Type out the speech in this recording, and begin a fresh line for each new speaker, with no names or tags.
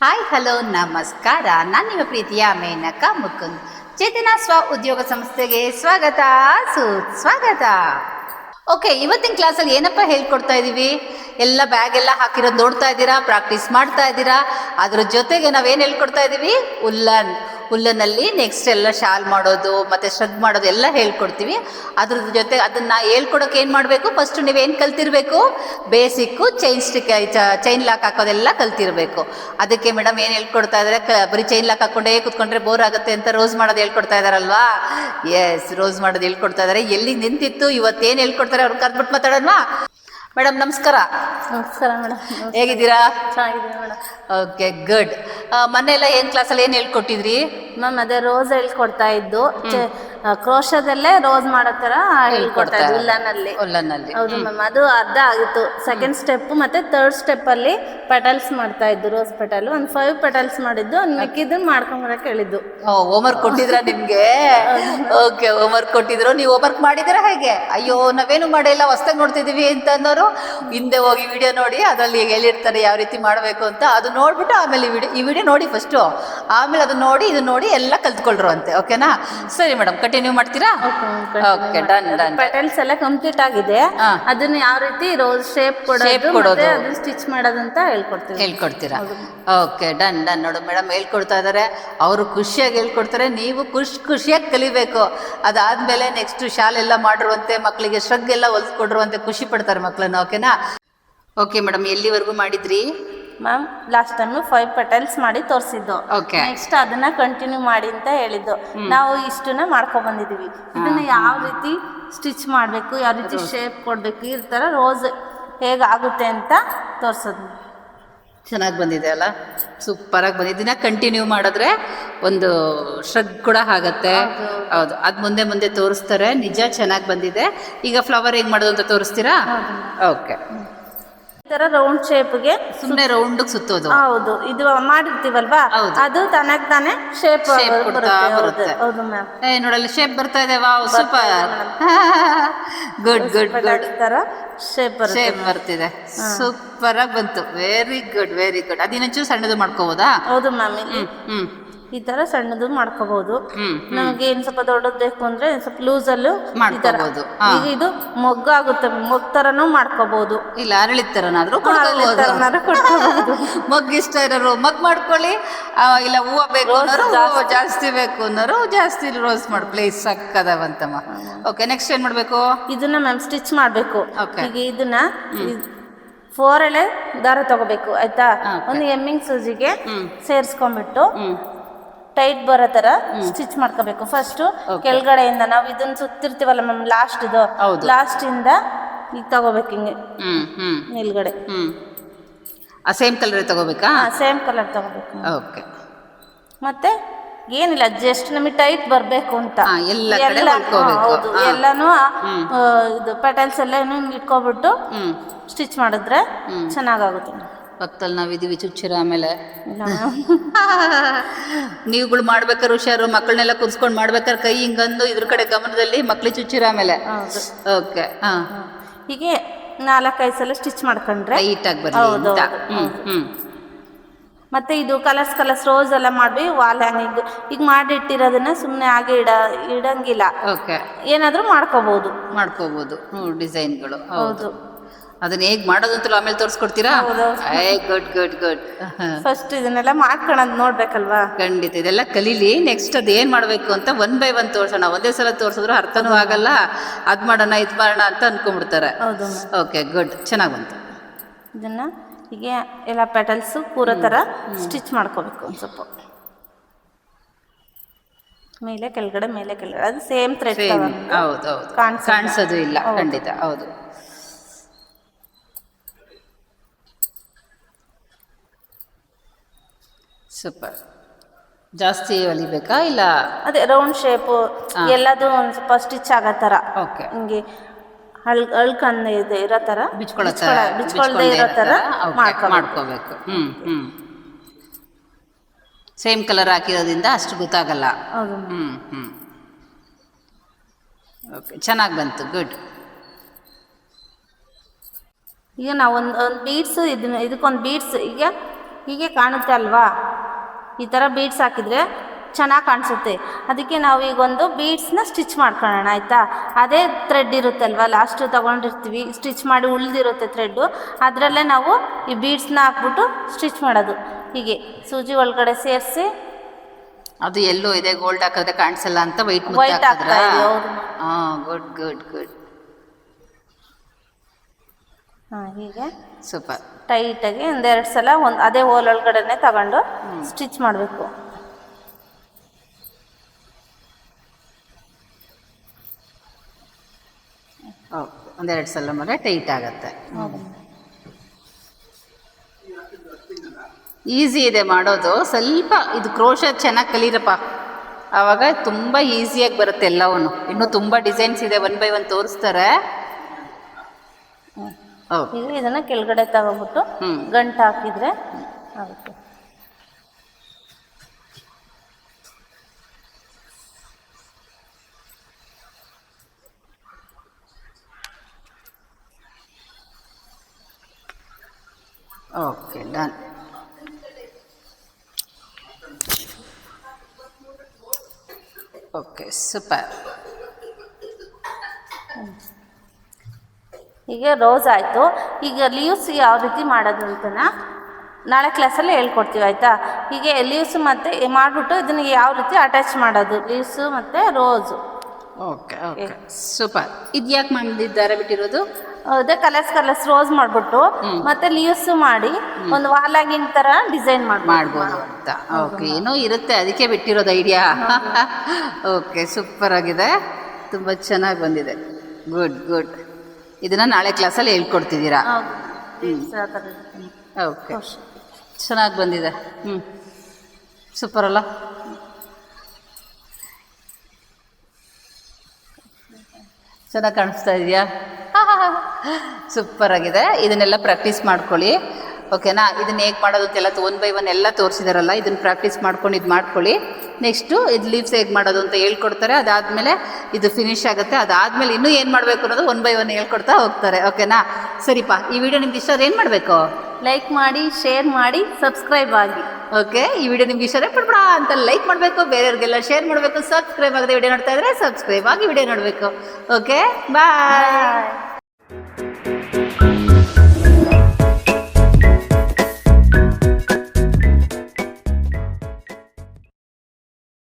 Hi, hello, ನಮಸ್ಕಾರ. ನಾನು ನಿಮ್ಮ ಪ್ರೀತಿಯ ಮೇನಕ ಮುಕುಂದ್. ಚೇತನ ಸ್ವ ಉದ್ಯೋಗ ಸಂಸ್ಥೆಗೆ ಸ್ವಾಗತ. ಸುಸ್ವಾಗತ ಓಕೆ ಇವತ್ತಿನ ಕ್ಲಾಸಲ್ಲಿ ಏನಪ್ಪ ಹೇಳ್ಕೊಡ್ತಾ ಇದ್ದೀವಿ ಎಲ್ಲ ಬ್ಯಾಗ್ ಎಲ್ಲ ಹಾಕಿರೋದು ನೋಡ್ತಾ ಇದ್ದೀರಾ ಪ್ರಾಕ್ಟೀಸ್ ಮಾಡ್ತಾ ಇದ್ದೀರಾ ಅದ್ರ ಜೊತೆಗೆ ನಾವೇನು ಹೇಳ್ಕೊಡ್ತಾ ಇದ್ದೀವಿ ಉಲ್ಲನ್. ಉಲ್ಲನಲ್ಲಿ ನೆಕ್ಸ್ಟ್ ಎಲ್ಲ ಶಾಲ್ ಮಾಡೋದು ಮತ್ತು ಶ್ರಗ್ ಮಾಡೋದು ಎಲ್ಲ ಹೇಳ್ಕೊಡ್ತೀವಿ. ಅದ್ರ ಜೊತೆ ಅದನ್ನು ಹೇಳ್ಕೊಡೋಕೆ ಏನು ಮಾಡಬೇಕು? ಫಸ್ಟು ನೀವೇನು ಕಲ್ತಿರ್ಬೇಕು? Basic chain stick chain lock ಹಾಕೋದೆಲ್ಲ ಕಲ್ತಿರ್ಬೇಕು. ಅದಕ್ಕೆ ಮೇಡಮ್ ಏನು ಹೇಳ್ಕೊಡ್ತಾ ಇದ್ದಾರೆ ಕ ಬರೀ ಚೈನ್ ಲಾಕ್ ಹಾಕೊಂಡೇ ಕೂತ್ಕೊಂಡ್ರೆ ಬೋರ್ ಆಗುತ್ತೆ ಅಂತ ರೋಸ್ ಮಾಡೋದು ಹೇಳ್ಕೊಡ್ತಾ ಇದ್ದಾರಲ್ವಾ ಎಸ್ ರೋಸ್ ಮಾಡೋದು ಹೇಳ್ಕೊಡ್ತಾ ಇದ್ದಾರೆ ಎಲ್ಲಿ ನಿಂತಿತ್ತು? ಇವತ್ತೇನು ಹೇಳ್ಕೊಡ್ತಾರೆ? ಅವ್ರು ಕರ್ಬಿಟ್ಟು ಮಾತಾಡೋಣವಾ? ಮೇಡಮ್ ನಮಸ್ಕಾರ.
ನಮಸ್ಕಾರ ಮೇಡಮ್
ಹೇಗಿದ್ದೀರಾ?
ಚೆನ್ನಾಗಿದ್ದೀನಿ ಮೇಡಮ್
ಓಕೆ ಗುಡ್ ಮೊನ್ನೆ ಏನ್ ಕ್ಲಾಸ್ ಕ್ಲಾಸಲ್ಲಿ ಏನು ಹೇಳ್ಕೊಟ್ಟಿದ್ರಿ?
ಮ್ಯಾಮ್ ಅದೇ ರೋಸ್ ಹೇಳ್ಕೊಡ್ತಾ ಇದ್ದು. ಕ್ರೋಶದಲ್ಲೇ ರೋಸ್ ಮಾಡೋ ತರ ಹೇಳ್ಕೊಡ್ತಾ ಇದ್ದು ಉಲ್ಲನಲ್ಲಿ.
ಉಲ್ಲನ್ನಲ್ಲಿ
ಹೌದು ಮ್ಯಾಮ್ ಅದು ಅರ್ಧ ಆಗಿತ್ತು. ಸೆಕೆಂಡ್ ಸ್ಟೆಪ್ ಮತ್ತೆ ಥರ್ಡ್ ಸ್ಟೆಪ್ ಅಲ್ಲಿ ಪೆಟಲ್ಸ್ ಮಾಡ್ತಾ ಇದ್ದು ರೋಸ್ ಪೆಟಲ್ ಒಂದ್ ಫೈವ್ ಪೆಟಲ್ಸ್ ಮಾಡಿದ್ದು ಅವ್ನು ಮಾಡ್ಕೊಂಡ್ ಬರಕ್ ಹೇಳಿದ್ದು.
ಹೋಮ್ವರ್ಕ್ ಕೊಟ್ಟಿದ್ರ ನಿಮ್ಗೆ? ಓಕೆ ಹೋಮ್ವರ್ಕ್ ಕೊಟ್ಟಿದ್ರು. ನೀವು ಹೋಮ್ವರ್ಕ್ ಮಾಡಿದಿರಾ ಹೇಗೆ? ಅಯ್ಯೋ ನಾವೇನು ಮಾಡಿಲ್ಲ ಹೊಸ್ದಾಗಿ ನೋಡ್ತಿದೀವಿ ಅಂತ ಅನ್ನೋರು. ಹಿಂದೆ ಹೋಗಿ ವಿಡಿಯೋ ನೋಡಿ ಅದರಲ್ಲಿ ಹೇಳಿರ್ತಾರೆ ಯಾವ ರೀತಿ ಮಾಡಬೇಕು ಅಂತ. ಅದು ನೋಡ್ಬಿಟ್ಟು ಆಮೇಲೆ ಈ ವಿಡಿಯೋ ಈ ವಿಡಿಯೋ ನೋಡಿ ಫಸ್ಟು ಆಮೇಲೆ ಅದನ್ನ ನೋಡಿ ಇದು ನೋಡಿ ಎಲ್ಲ ಕಲ್ತ್ಕೊಳ್ರು ಅಂತೆ ಓಕೆನಾ ಸರಿ ಮೇಡಮ್ ಕಂಟಿನ್ಯೂ ಮಾಡ್ತೀರಾ? ಓಕೆ ಡನ್ ಡನ್
ಪೆಟಲ್ಸ್ ಎಲ್ಲ ಕಂಪ್ಲೀಟ್ ಆಗಿದೆ. ಅದನ್ನ ಯಾವ ರೀತಿ ರೋಸ್ ಶೇಪ್ ಕೊಡೋದು
ಕೊಡೋದು.
ಸ್ಟಿಚ್ ಮಾಡೋದಂತ ಹೇಳ್ಕೊಡ್ತೀವಿ.
ಹೇಳ್ಕೊಡ್ತೀರಾ? ಓಕೆ ಡನ್ ಡನ್ ನೋಡು ಮೇಡಮ್ ಹೇಳ್ಕೊಡ್ತಾ ಇದ್ದಾರೆ ಅವರು ಖುಷಿಯಾಗಿ ಹೇಳ್ಕೊಡ್ತಾರೆ. ನೀವು ಖುಷಿ ಖುಷಿಯಾಗಿ ಕಲಿಬೇಕು. ಅದಾದ್ಮೇಲೆ ನೆಕ್ಸ್ಟ್ ಶಾಲೆಲ್ಲ ಮಾಡಿರುವಂತೆ ಮಕ್ಕಳಿಗೆ ಶ್ರಗ್ ಎಲ್ಲ ಹೊಲ್ಸ್ಕೊಡ್ರುವಂತೆ ಖುಷಿ ಪಡ್ತಾರೆ ಮಕ್ಕಳನ್ನ ಓಕೆನಾ ಓಕೆ ಮೇಡಮ್ ಎಲ್ಲಿವರೆಗೂ ಮಾಡಿದ್ರಿ?
Ma'am last time five petals ಮಾಡಿ ತೋರಿಸಿದ್ದು.
ಓಕೆ
ನೆಕ್ಸ್ಟ್ ಅದನ್ನ ಕಂಟಿನ್ಯೂ ಮಾಡಿ ಅಂತ ಹೇಳಿದ್ದು. ನಾವು ಇಷ್ಟನ್ನ ಮಾಡ್ಕೊ ಬಂದಿದೀವಿ ಇದನ್ನ ಯಾವ ರೀತಿ ಸ್ಟಿಚ್ ಮಾಡಬೇಕು ಯಾವ ರೀತಿ ಶೇಪ್ ಕೊಡಬೇಕು ಈ ಥರ ರೋಸ್ ಹೇಗಾಗುತ್ತೆ ಅಂತ ತೋರ್ಸೋದು.
ಚೆನ್ನಾಗಿ ಬಂದಿದೆ ಅಲ್ಲ? ಆಗಿ ಬಂದಿದೆ. ಇದನ್ನ ಕಂಟಿನ್ಯೂ ಮಾಡಿದ್ರೆ ಒಂದು ಶ್ರಗ್ ಕೂಡ ಆಗತ್ತೆ. ಹೌದು. ಅದು ಮುಂದೆ ಮುಂದೆ ತೋರಿಸ್ತಾರೆ. ನಿಜ ಚೆನ್ನಾಗಿ ಬಂದಿದೆ. ಈಗ ಫ್ಲವರ್ ಹೇಗೆ ಮಾಡೋದು ಅಂತ ತೋರಿಸ್ತೀರಾ? ಓಕೆ
ಥರ ರೌಂಡ್ ಶೇಪ್ಗೆ
ಸುಮ್ಮನೆ ರೌಂಡ್ ಸುತ್ತೋದು.
ಹೌದು ಇದು ಮಾಡಿರ್ತೀವಲ್ವಾ. ಅದು ತನಗ್ ತಾನೇ ಶೇಪ್ ಬರುತ್ತೆ ಹೌದು ಮ್ಯಾಮ್
ಏ ನೋಡಲ್ಲ ಶೇಪ್ ಬರ್ತಾ ಇದೆ wow super good good good
ತರ ಶೇಪ್
ಶೇಪ್ ಬರ್ತಿದೆ. ಸೂಪರ್ ಆಗಿ ಬಂತು. ವೆರಿ ಗುಡ್ ವೆರಿ ಗುಡ್ ಅದಿನೊಂಚೂರು ಸಣ್ಣದು ಮಾಡ್ಕೋಬಹುದಾ
ಹೌದು ಮ್ಯಾಮ್ ಹ್ಮ್
ಹ್ಮ್.
ಈ ತರ ಸಣ್ಣದು ಮಾಡ್ಕೋಬಹುದು ನಮಗೆ ಏನ್ ಸ್ವಲ್ಪ ದೊಡ್ಡದು ಬೇಕು ಅಂದ್ರೆ ಸ್ವಲ್ಪ ಲೂಸ್ ಅಲ್ಲೂ
ಮಾಡ್ಕೋಬಹುದು
ಈಗ ಇದು ಮೊಗ್ಗಾಗುತ್ತೆ ಮೊಗ್ ತರನು ಮಾಡ್ಕೋಬಹುದು
ಇಲ್ಲ ಅರಳಿದ ತರನಾದ್ರೂ ಮೊಗ್ ಇಷ್ಟ ಇರೋರು ಮಗ್ ಮಾಡ್ಕೊಳ್ಳಿ. ಇಲ್ಲ ಹೂವ ಬೇಕು ಅನ್ನೋರು ಜಾಸ್ತಿ. ಬೇಕು ಅನ್ನೋರು ಜಾಸ್ತಿ ರೋಸ್ ಮಾಡ್ಕೊಳ್ಳಿ ಸಕ್ಕದವಂತಮ್ಮ ಓಕೆ ನೆಕ್ಸ್ಟ್ ಏನ್ ಮಾಡ್ಬೇಕು?
ಇದನ್ನ ಮ್ಯಾಮ್ ಸ್ಟಿಚ್ ಮಾಡ್ಬೇಕು. ಈಗ ಇದನ್ನ ಫೋರ್ ಎಳೆ ದಾರ ತಗೋಬೇಕು ಆಯ್ತಾ? ಒಂದು ಎಮ್ಮಿಂಗ್ ಸೂಜಿಗೆ ಸೇರಿಸ್ಕೊಂಡ್ಬಿಟ್ಟು ಟೈಟ್ ಬರೋ ತರ ಸ್ಟಿಚ್ ಮಾಡ್ಕೋಬೇಕು. ಫಸ್ಟ್ ಕೆಳಗಡೆಯಿಂದ ನಾವು ಇದನ್ನ ಸುತ್ತಿರ್ತೀವಲ್ಲ ಮ್ಯಾಮ್ ಲಾಸ್ಟ್ ಇದು. ಲಾಸ್ಟ್ ಇಂದ ಈಗ ತಗೋಬೇಕು ಹಿಂಗೆ. ಮೇಲ್ಗಡೆ.
ಸೇಮ್ ಕಲರ್ ತಗೋಬೇಕಾ?
ಸೇಮ್ ಕಲರ್ ತಗೋಬೇಕು
ಓಕೆ
ಮತ್ತೆ ಏನಿಲ್ಲ ಜಸ್ಟ್ ನಮಗೆ ಟೈಟ್ ಬರಬೇಕು ಅಂತ. ಹೌದು ಎಲ್ಲಾನು ಇದು ಪೆಟಲ್ಸ್ ಎಲ್ಲ ಇಟ್ಕೊಬಿಟ್ಟು ಸ್ಟಿಚ್ ಮಾಡಿದ್ರೆ ಚೆನ್ನಾಗಾಗುತ್ತೆ
ಪಕ್ಕದಲ್ಲಿ ನಾವಿದೀವಿ ಚುಚ್ಚಿರ ಆಮೇಲೆ. ನೀವುಗಳು ಮಾಡ್ಬೇಕಾದ್ರೆ ಹುಷಾರು ಮಕ್ಕಳನ್ನೆಲ್ಲ ಕುರ್ಸ್ಕೊಂಡು ಮಾಡ್ಬೇಕಾದ್ರೆ ಕೈ ಹಿಂಗಂದು ಇದ್ರ ಕಡೆ ಗಮನದಲ್ಲಿ ಮಕ್ಳಿ ಚುಚ್ಚಿರ ಆಮೇಲೆ. ಓಕೆ ಹಾ.
ಹೀಗೆ ನಾಲ್ಕೈದು ಸಲ ಸ್ಟಿಚ್ ಮಾಡ್ಕೊಂಡ್ರೆ
ಟೈಟ್ ಆಗಿ ಬರಲಿ
ಹೌದು,
ಅಂತ. ಹ್ಮ್ ಹ್ಮ್.
ಮತ್ತೆ ಇದು ಕಲರ್ಸ್ ಕಲರ್ಸ್ ರೋಸ್ ಎಲ್ಲ ಮಾಡಿ ವಾಲ್ ಹ್ಯಾಂಗಿಂಗ್. ಈಗ ಮಾಡಿಟ್ಟಿರೋದನ್ನ ಸುಮ್ಮನೆ ಹಾಗೆ ಇಡ ಇಡಂಗಿಲ್ಲ.
ಓಕೆ.
ಏನಾದರೂ ಮಾಡ್ಕೋಬಹುದು
ಮಾಡ್ಕೋಬಹುದು ಡಿಸೈನ್ಗಳು. ಹೌದು. ಅದನ್ನ ಹೇಗ್ ಮಾಡೋದು ಅಂತ ಆಮೇಲೆ ತೋರಿಸ್ಕೊಡ್ತೀರಾ. ಏ ಗುಡ್ ಗುಡ್ ಗುಡ್
ಫಸ್ಟ್ ಇದನ್ನೆಲ್ಲ ಮಾಡ್ಕೊಳಂತ ನೋಡ್ಬೇಕಲ್ವಾ?
ಖಂಡಿತ ಇದೆಲ್ಲ ಕಲೀಲಿ. ನೆಕ್ಸ್ಟ್ ಅದ್ ಏನ್ ಮಾಡ್ಬೇಕು ಅಂತ ಒನ್ ಬೈ ಒನ್ ತೋರ್ಸೋಣ. ಒಂದೇ ಸಲ ತೋರ್ಸಿದ್ರು ಅರ್ಥನೂ ಆಗಲ್ಲ. ಅದ್ ಮಾಡೋಣ ಇದ್ ಮಾಡೋಣ ಅಂತ ಅನ್ಕೊಂಡ್ಬಿಡ್ತಾರೆ.
ಹೌದು
ಓಕೆ ಗುಡ್ ಚೆನ್ನಾಗ್ ಬಂತು.
ಇದನ್ನ ಹೀಗೆ ಎಲ್ಲ ಪೆಟಲ್ಸ್ ಪೂರ ತರ ಸ್ಟಿಚ್ ಮಾಡ್ಕೋಬೇಕು ಒಂದ್ ಸ್ವಲ್ಪ. ಮೇಲೆ ಕೆಳಗಡೆ ಮೇಲೆ ಕೆಳಗಡೆ. ಅದು ಸೇಮ್ ಥ್ರೆಡ್
ಹೌದು ಹೌದು. ಕಾಣಿಸೋದು. ಇಲ್ಲ. ಖಂಡಿತ ಹೌದು. ಸೂಪರ್ ಜಾಸ್ತಿ ಹೊಲಿಬೇಕಾ ಇಲ್ಲ?
ಅದೇ ರೌಂಡ್ ಶೇಪು ಎಲ್ಲದೂ ಒಂದು ಸ್ವಲ್ಪ ಸ್ಟಿಚ್ ಆಗೋ ಥರ
ಓಕೆ
ಹಿಂಗೆ ಹಳ್ ಅಳ್ಕಂದ ಇದೆ ಇರೋ ಥರ
ಬಿಚ್ಕೊಳ್ಳೋ
ಥರ ಬಿಚ್ಕೊಳ್ದೆ ಇರೋ ಥರ ಮಾಡ್ಕೋಬೇಕು.
ಹ್ಞೂ ಹ್ಞೂ ಸೇಮ್ ಕಲರ್ ಹಾಕಿರೋದ್ರಿಂದ ಅಷ್ಟು ಗೊತ್ತಾಗಲ್ಲ.
ಹೌದು.
ಹ್ಞೂ ಹ್ಮ್. ಓಕೆ ಚೆನ್ನಾಗಿ ಬಂತು. ಗುಡ್
ಈಗ ನಾವು ಒಂದು ಒಂದು ಬೀಡ್ಸ್ ಇದನ್ನ ಇದಕ್ಕೊಂದು ಬೀಡ್ಸ್ ಈಗ ಹೀಗೆ ಕಾಣುತ್ತೆ ಅಲ್ವಾ? ಈ ಥರ ಬೀಡ್ಸ್ ಹಾಕಿದರೆ ಚೆನ್ನಾಗಿ ಕಾಣಿಸುತ್ತೆ. ಅದಕ್ಕೆ ನಾವು ಈಗ ಒಂದು ಬೀಡ್ಸ್ನ ಸ್ಟಿಚ್ ಮಾಡ್ಕೊಳ್ಳೋಣ ಆಯಿತಾ? ಅದೇ ಥ್ರೆಡ್ ಇರುತ್ತಲ್ವ? ಲಾಸ್ಟ್ ತೊಗೊಂಡಿರ್ತೀವಿ. ಸ್ಟಿಚ್ ಮಾಡಿ ಉಳಿದಿರುತ್ತೆ ಥ್ರೆಡ್ಡು ಅದರಲ್ಲೇ ನಾವು ಈ ಬೀಡ್ಸ್ನ ಹಾಕ್ಬಿಟ್ಟು ಸ್ಟಿಚ್ ಮಾಡೋದು. ಹೀಗೆ. ಸೂಜಿ ಒಳಗಡೆ ಸೇರಿಸಿ.
ಅದು ಎಲ್ಲೋ ಇದೆ ಗೋಲ್ಡ್ ಹಾಕಿದ್ರೆ ಕಾಣಿಸಲ್ಲ ಅಂತ ವೈಟ್
ವೈಟ್.
ಹಾಂ ಗುಡ್ ಗುಡ್ ಗುಡ್
ಹಾಂ ಹೀಗೆ.
ಸೂಪರ್.
ಟೈಟಾಗಿ ಒಂದೆರಡು ಸಲ ಒಂದು ಅದೇ ಹೋಲ್ ಒಳಗಡೆನೆ ತಗೊಂಡು ಸ್ಟಿಚ್ ಮಾಡಬೇಕು.
ಒಂದೆರಡು ಸಲ ಮರ ಟೈಟ್ ಆಗುತ್ತೆ. ಈಸಿ ಇದೆ ಮಾಡೋದು. ಸ್ವಲ್ಪ ಇದು ಕ್ರೋಶ ಚೆನ್ನಾಗಿ ಕಲೀರಪ್ಪ. ಆವಾಗ ತುಂಬ ಈಸಿಯಾಗಿ ಬರುತ್ತೆ ಎಲ್ಲವೂ ಇನ್ನೂ ತುಂಬ ಡಿಸೈನ್ಸ್ ಇದೆ ಒನ್ ಬೈ ಒನ್ ತೋರಿಸ್ತಾರೆ.
ಈಗ ಇದನ್ನು ಕೆಳಗಡೆ ತಗೊಂಬಿಟ್ಟು. ಗಂಟು ಹಾಕಿದ್ರೆ ಆಗುತ್ತೆ.
Okay done. Okay super.
ಈಗ ರೋಸ್ ಆಯಿತು. ಈಗ ಲೀವ್ಸ್ ಯಾವ ರೀತಿ ಮಾಡೋದು ಅಂತನ ನಾಳೆ ಕ್ಲಾಸಲ್ಲಿ ಹೇಳ್ಕೊಡ್ತೀವಿ ಆಯಿತಾ? ಹೀಗೆ ಲೀವ್ಸ್ ಮತ್ತು ಮಾಡಿಬಿಟ್ಟು ಇದನ್ನ ಯಾವ ರೀತಿ ಅಟ್ಯಾಚ್ ಮಾಡೋದು? ಲೀವ್ಸು ಮತ್ತು ರೋಸು
ಓಕೆ ಓಕೆ. ಸೂಪರ್. ಇದು ಯಾಕೆ ಮಾಡಿದ್ದಾರೆ ಬಿಟ್ಟಿರೋದು?
ಅದೇ ಕಲರ್ಸ್ ಕಲರ್ಸ್ ರೋಸ್ ಮಾಡಿಬಿಟ್ಟು ಮತ್ತೆ ಲೀವ್ಸ್ ಮಾಡಿ ಒಂದು ವಾಲಾಗಿನ ತರ ಡಿಸೈನ್ ಮಾಡಿ
ಮಾಡ್ಬೋದು ಅಂತ. ಓಕೆ ಏನೋ ಇರುತ್ತೆ ಅದಕ್ಕೆ ಬಿಟ್ಟಿರೋದು ಐಡಿಯಾ ಓಕೆ ಸೂಪರ್ ಆಗಿದೆ. ತುಂಬ ಚೆನ್ನಾಗಿ ಬಂದಿದೆ. ಗುಡ್ ಗುಡ್ ಇದನ್ನ ನಾಳೆ ಕ್ಲಾಸಲ್ಲಿ ಹೇಳ್ಕೊಡ್ತಿದ್ದೀರಾ? ಓಕೆ. ಚೆನ್ನಾಗಿ ಬಂದಿದೆ. ಹ್ಞೂ ಸೂಪರ್ ಅಲ್ಲ? ಚೆನ್ನಾಗಿ ಕಾಣಿಸ್ತಾ ಇದೆಯಾ? ಸೂಪರ್ ಆಗಿದೆ. ಇದನ್ನೆಲ್ಲ ಪ್ರಾಕ್ಟೀಸ್ ಮಾಡ್ಕೊಳ್ಳಿ. ಓಕೆನಾ? ಇದನ್ನ ಹೇಗೆ ಮಾಡೋದು ಅಂತೆಲ್ಲ ಒನ್ ಬೈ ಒನ್ ಎಲ್ಲ ತೋರಿಸಿದಾರಲ್ಲ ಇದನ್ನ ಪ್ರಾಕ್ಟೀಸ್ ಮಾಡ್ಕೊಂಡು ಇದು ಮಾಡ್ಕೊಳ್ಳಿ. ನೆಕ್ಸ್ಟು ಇದು ಲೀವ್ಸ್ ಹೇಗೆ ಮಾಡೋದು ಅಂತ ಹೇಳ್ಕೊಡ್ತಾರೆ. ಅದಾದಮೇಲೆ ಇದು ಫಿನಿಶ್ ಆಗುತ್ತೆ. ಅದಾದಮೇಲೆ ಇನ್ನೂ ಏನು ಮಾಡಬೇಕು ಅನ್ನೋದು ಒನ್ ಬೈ ಒನ್ ಹೇಳ್ಕೊಡ್ತಾ ಹೋಗ್ತಾರೆ. ಓಕೆನಾ ಸರಿಪಾ ಈ ವಿಡಿಯೋ ನಿಮ್ಗೆ ಇಷ್ಟ ಏನು ಮಾಡಬೇಕು?
ಲೈಕ್ ಮಾಡಿ ಶೇರ್ ಮಾಡಿ ಸಬ್ಸ್ಕ್ರೈಬ್ ಆಗಿ.
ಓಕೆ ಈ ವಿಡಿಯೋ ನಿಮ್ಗೆ ಇಷ್ಟ ಪಡ್ಬಿಡ ಅಂತ ಲೈಕ್ ಮಾಡಬೇಕು. ಬೇರೆಯವ್ರಿಗೆಲ್ಲ ಶೇರ್ ಮಾಡಬೇಕು. ಸಬ್ಸ್ಕ್ರೈಬ್ ಆಗದೆ ವಿಡಿಯೋ ನೋಡ್ತಾ ಇದ್ರೆ ಸಬ್ಸ್ಕ್ರೈಬ್ ಆಗಿ ವಿಡಿಯೋ ನೋಡಬೇಕು. Okay bye.